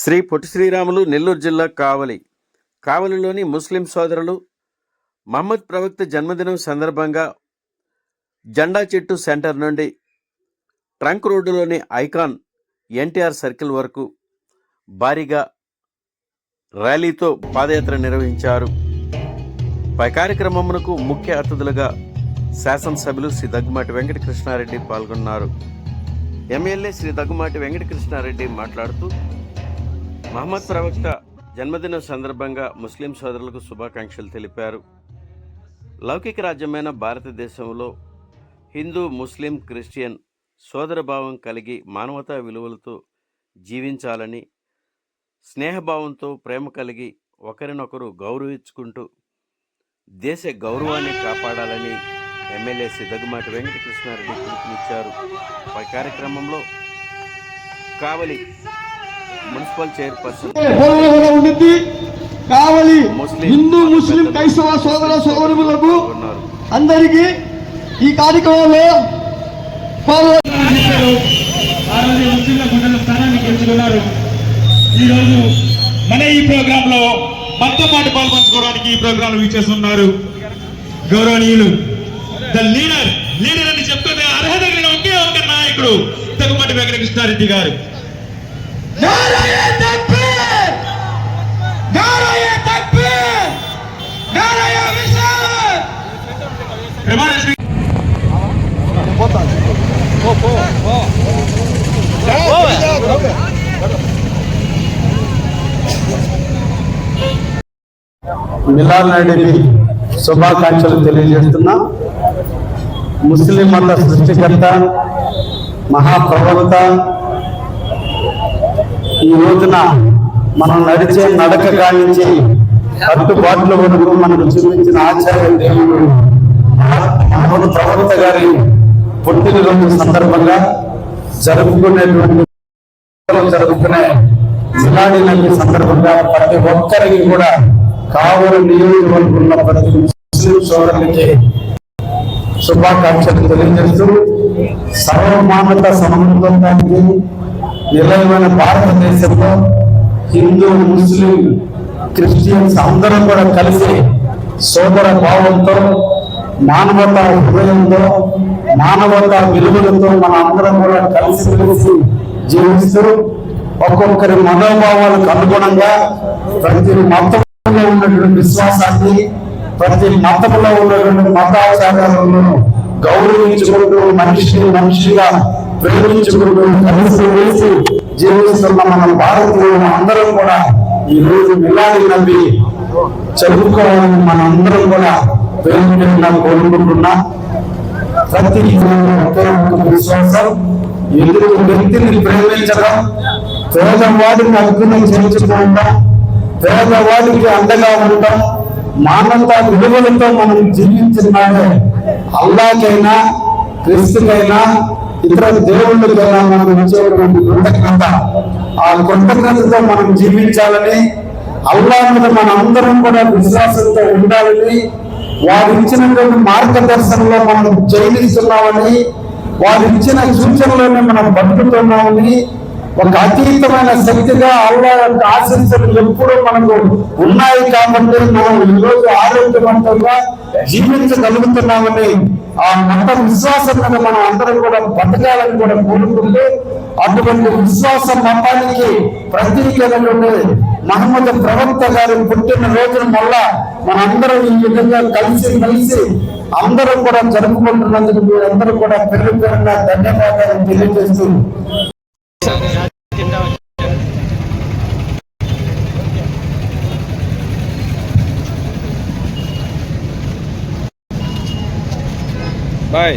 శ్రీ పొట్టి శ్రీరాములు నెల్లూరు జిల్లా కావలి. కావలిలోని ముస్లిం సోదరులు మహమ్మద్ ప్రవక్త జన్మదినం సందర్భంగా జెండా చెట్టు సెంటర్ నుండి ట్రంక్ రోడ్డులోని ఐకాన్ ఎన్టీఆర్ సర్కిల్ వరకు భారీగా ర్యాలీతో పాదయాత్ర నిర్వహించారు. పై కార్యక్రమమునకు ముఖ్య అతిథులుగా శాసనసభ్యులు శ్రీ దగ్గుమాటి వెంకటకృష్ణారెడ్డి పాల్గొన్నారు. ఎమ్మెల్యే శ్రీ దగ్గుమాటి వెంకటకృష్ణారెడ్డి మాట్లాడుతూ మహమ్మద్ ప్రవక్త జన్మదినం సందర్భంగా ముస్లిం సోదరులకు శుభాకాంక్షలు తెలిపారు. లౌకిక రాజ్యమైన భారతదేశంలో హిందూ ముస్లిం క్రిస్టియన్ సోదరభావం కలిగి మానవతా విలువలతో జీవించాలని స్నేహభావంతో ప్రేమ కలిగి ఒకరినొకరు గౌరవించుకుంటూ దేశ గౌరవాన్ని కాపాడాలని ఎమ్మెల్యే సిద్ధగుమాటి వెంకటకృష్ణారెడ్డి పిలుపునిచ్చారు. పై కార్యక్రమంలో కావలి మున్సిపల్ చైర్పర్సన్. ఉండింది కావలి ముస్లిం హిందూ ముస్లిం క్రైస్తవ సోదర సోదరులకు ఉన్నారు. అందరికీ ఈ కార్యక్రమంలో పాల్గొ- ఇచ్చారు ఆ రోజు ముస్లింల గుండెల స్థానాన్ని గెలుచుకున్నారు ఈ రోజు మన ఈ ప్రోగ్రామ్లో మనతో పాటు పాల్పంచుకోవడానికి ఈ ప్రోగ్రామ్లో వీచేస్తున్నారు గౌరవనీయులు ద లీడర్ లీడర్ అని చెప్పుకునే అర్హత కలిగిన ఒకే ఒక నాయకుడు తగుమటి వెంకటకృష్ణారెడ్డి గారు. మిలాల్ నడికి శుభాకాంక్షలు తెలియజేస్తున్నా. ముస్లిం మత సృష్టికర్త మహాప్రవక్త ఈ రోజున మనం నడిచే నడక కానించి కట్టుబాట్ల వరకు మనకు చూపించిన ఆచార్య దేవుడు మహమ్మద్ ప్రవక్త గారి పుట్టినరోజు సందర్భంగా జరుపుకునేటువంటి జరుపుకునే మిలాడి నది సందర్భంగా ప్రతి ఒక్కరికి కూడా కావలి నియోజకవర్గంలో ప్రతి ముస్లిం సోదరులకి శుభాకాంక్షలు తెలియజేస్తూ సర్వమానత సమన్వయానికి నిలయమైన భారతదేశంలో హిందూ ముస్లిం క్రిస్టియన్స్ అందరం కూడా కలిసి సోదర భావంతో మానవత హృదయంతో మానవత విలువలతో మన అందరం కూడా కలిసి కలిసి జీవిస్తూ ఒక్కొక్కరి మనోభావాలకు అనుగుణంగా ప్రతి మతంలో ఉన్నటువంటి విశ్వాసాన్ని ప్రతి మతంలో ఉన్నటువంటి మతాచారాలను గౌరవించుకుంటూ మనిషిని మనిషిగా ప్రేమించుకుంటూ కలిసి వేసి జీవిస్తున్న మన భారతీయులు అందరం కూడా ఈ రోజు మిలాది నవ్వి చదువుకోవాలని మన అందరం కూడా ప్రేమించడం కోరుకుంటున్నా. ప్రతి విశ్వాసం. ఎదురు వ్యక్తిని ప్రేమించడం. పేదవాడికి అర్జునం చేర్చుకోవడం పేదవాడికి అండగా ఉండటం మానవతా విలువలతో మనం జీవించినాడే అల్లాకైనా క్రిస్తుకైనా ఇతర దేవుళ్ళకైనా మనం ఇచ్చేటువంటి కృతజ్ఞత ఆ కృతజ్ఞతతో మనం జీవించాలని అల్లా మీద మన అందరం కూడా విశ్వాసంతో ఉండాలని వారు ఇచ్చినటువంటి మార్గదర్శనంలో మనం జయిస్తున్నామని వారు ఇచ్చిన సూచనలోనే మనం బతుకుతున్నామని ఒక అతీతమైన శక్తిగా అల్లా యొక్క ఆశీస్సులు ఎప్పుడూ మనకు ఉన్నాయి కాబట్టి మనం ఈరోజు ఆరోగ్యవంతంగా జీవించగలుగుతున్నామని ఆ మత విశ్వాసం మీద మనం అందరం కూడా బతకాలని కూడా కోరుకుంటూ అటువంటి విశ్వాసం మతానికి ప్రతీకైనటువంటి మహమ్మద్ ప్రవక్త గారు పుట్టిన రోజున వల్ల మనందరం ఈ విధంగా కలిసి కలిసి అందరం కూడా జరుపుకుంటున్నందుకు మీరందరూ కూడా పేరు పేరున ధన్యవాదాలు తెలియజేస్తుంది బాయ్.